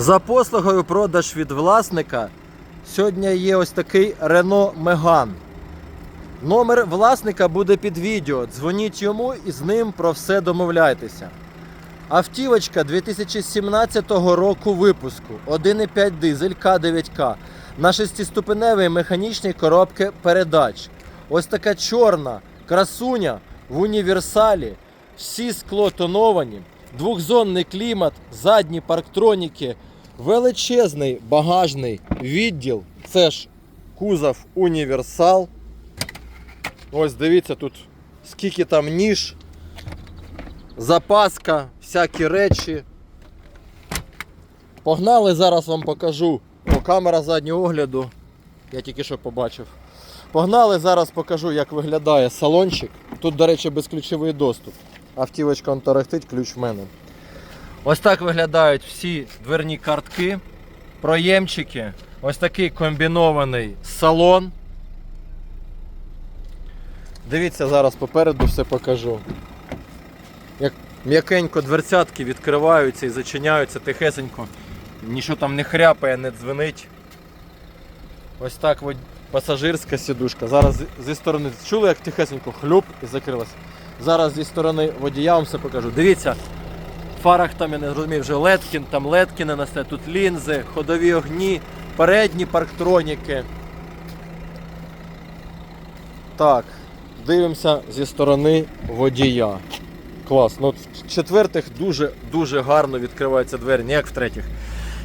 За послугою продаж від власника сьогодні є ось такий Renault Megane. Номер власника буде під відео. Дзвоніть йому і з ним про все домовляйтеся. Автівочка 2017 року випуску 1,5 дизель К9К на шестиступеневій механічній коробці передач. Ось така чорна красуня в універсалі. Всі скло тоновані, двохзонний клімат, задні парктроніки, величезний багажний відділ. Це ж кузов універсал. Ось дивіться тут скільки там ніж, запаска, всякі речі. Погнали, зараз вам покажу. О, камера заднього огляду. Я тільки що побачив. Погнали, зараз покажу, як виглядає салончик. Тут, до речі, безключовий доступ. Автівочка он ключ в мене. Ось так виглядають всі дверні картки, проємчики. Ось такий комбінований салон. Дивіться, зараз попереду все покажу. Як м'якенько дверцятки відкриваються і зачиняються тихесенько. Нічого там не хряпає, не дзвенить. Ось так пасажирська сідушка. Зараз зі- сторони чули, як тихесенько хлюп і закрилась. Зараз зі сторони водія вам все покажу. Дивіться, фарах там я не зрозумів, вже Леткін, там Леткіни на все, тут лінзи, ходові огні, передні парктроніки. Так, дивимося зі сторони водія. Клас. Ну, в четвертих дуже дуже гарно відкриваються двері, не як в третіх.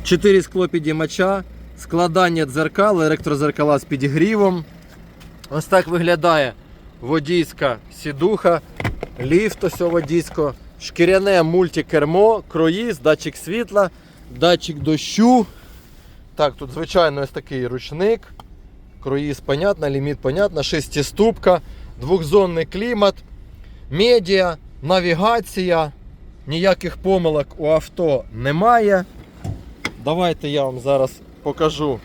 Чотири скло підіймача, складання дзеркал, електрозеркала з підігрівом. Ось так виглядає водійська сідуха, ліфт ось водійського, шкіряне мультикермо, круїз, датчик світла, датчик дощу. Так, тут звичайно ось такий ручник. Круїз понятно, ліміт понятно, шестиступка, двохзонний клімат, медіа, навігація. Ніяких помилок у авто немає. Давайте я вам зараз покажу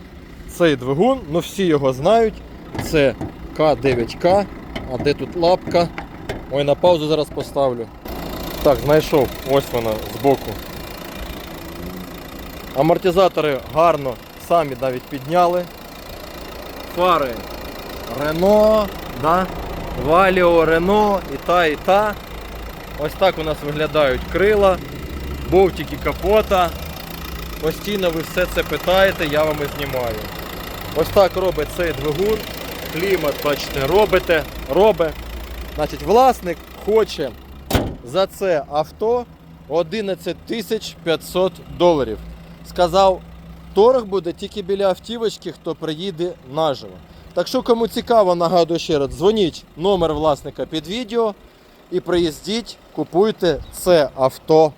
цей двигун. Ну всі його знають. Це К9К. А де тут лапка? Ой, на паузу зараз поставлю. Так, знайшов. Ось вона збоку. Амортизатори гарно самі навіть підняли. Фари Рено, да? Валіо, Рено, і та, і та. Ось так у нас виглядають крила, бовтики капота. Постійно ви все це питаєте, я вам і знімаю. Ось так робить цей двигун. Клімат, бачите, робите, робить. Значить, власник хоче за це авто 11 тисяч 500 доларів. Сказав, торг буде тільки біля автівочки, хто приїде наживо. Так що, кому цікаво, нагадую ще раз, дзвоніть номер власника під відео і приїздіть, купуйте це авто